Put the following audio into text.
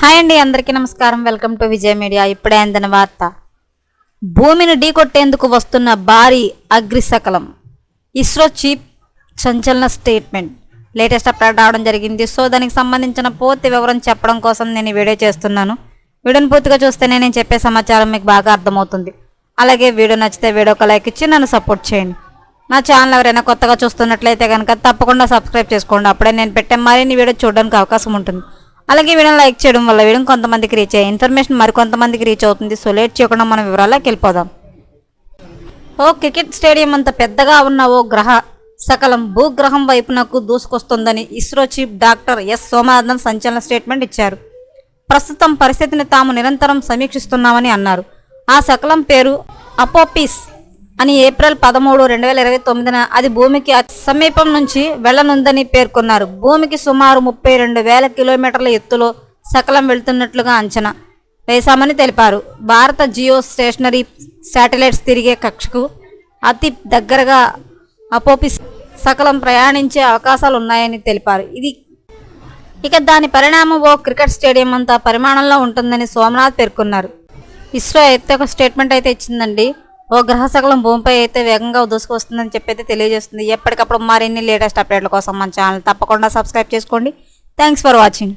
Hi అండి అందరికీ నమస్కారం. Welcome to Vijaya media. ఇప్పుడే అందిన వార్త. భూమిని ఢీకొట్టేందుకు వస్తున్న భారీ అగ్రిశకలం ఇస్రో చీఫ్ సంచలన స్టేట్మెంట్. లేటెస్ట్ అప్డేట్ రావడం జరిగింది. సో దానికి సంబంధించిన పూర్తి వివరం చెప్పడం కోసం నేను వీడియో చేస్తున్నాను. వీడియోని పూర్తిగా చూస్తేనే నేను చెప్పే సమాచారం మీకు బాగా అర్థమవుతుంది. అలాగే వీడియో నచ్చితే వీడియోకి లైక్ ఇచ్చి నన్ను సపోర్ట్ చేయండి. నా ఛానల్ ఎవరైనా కొత్తగా చూస్తున్నట్లయితే కనుక తప్పకుండా సబ్స్క్రైబ్ చేసుకోండి. అప్పుడే నేను పెట్టే మరిన్ని వీడియో చూడడానికి అవకాశం ఉంటుంది. అలాగే వీడియోని లైక్ చేయడం వల్ల వీడియో కొంతమందికి రీచ్ అయ్యే ఇన్ఫర్మేషన్ మరికొంతమందికి రీచ్ అవుతుంది. సో లేట్ చేయకుండా మనం వివరాల్లోకి వెళ్ళిపోదాం. ఓ క్రికెట్ స్టేడియం అంత పెద్దగా ఉన్న ఓ గ్రహ సకలం భూగ్రహం వైపునకు దూసుకొస్తుందని ISRO chief doctor S Somanathan సంచలన స్టేట్మెంట్ ఇచ్చారు. ప్రస్తుతం పరిస్థితిని తాము నిరంతరం సమీక్షిస్తున్నామని అన్నారు. ఆ సకలం పేరు అపోపిస్. అని ఏప్రిల్ పదమూడు రెండు వేల ఇరవై తొమ్మిదిన అది భూమికి అతి సమీపం నుంచి వెళ్ళనుందని పేర్కొన్నారు. భూమికి సుమారు ముప్పై రెండు వేల కిలోమీటర్ల ఎత్తులో సకలం వెళ్తున్నట్లుగా అంచనా వేశామని తెలిపారు. భారత జియో స్టేషనరీ శాటిలైట్స్ తిరిగే కక్షకు అతి దగ్గరగా అపోపిస్ సకలం ప్రయాణించే అవకాశాలు ఉన్నాయని తెలిపారు. ఇది ఇక దాని పరిణామం ఓ క్రికెట్ స్టేడియం అంత పరిమాణంలో ఉంటుందని సోమనాథ్ పేర్కొన్నారు. ఇస్రో అయితే ఒక స్టేట్మెంట్ అయితే ఇచ్చిందండి. ఓ గ్రహశకలం భూమిపై అయితే వేగంగా దూసుకొస్తుందని చెప్పి అయితే తెలియజేస్తుంది. ఎప్పటికప్పుడు మరిన్ని లేటెస్ట్ అప్డేట్ల కోసం మన ఛానల్ తప్పకుండా సబ్స్క్రైబ్ చేసుకోండి. Thanks for watching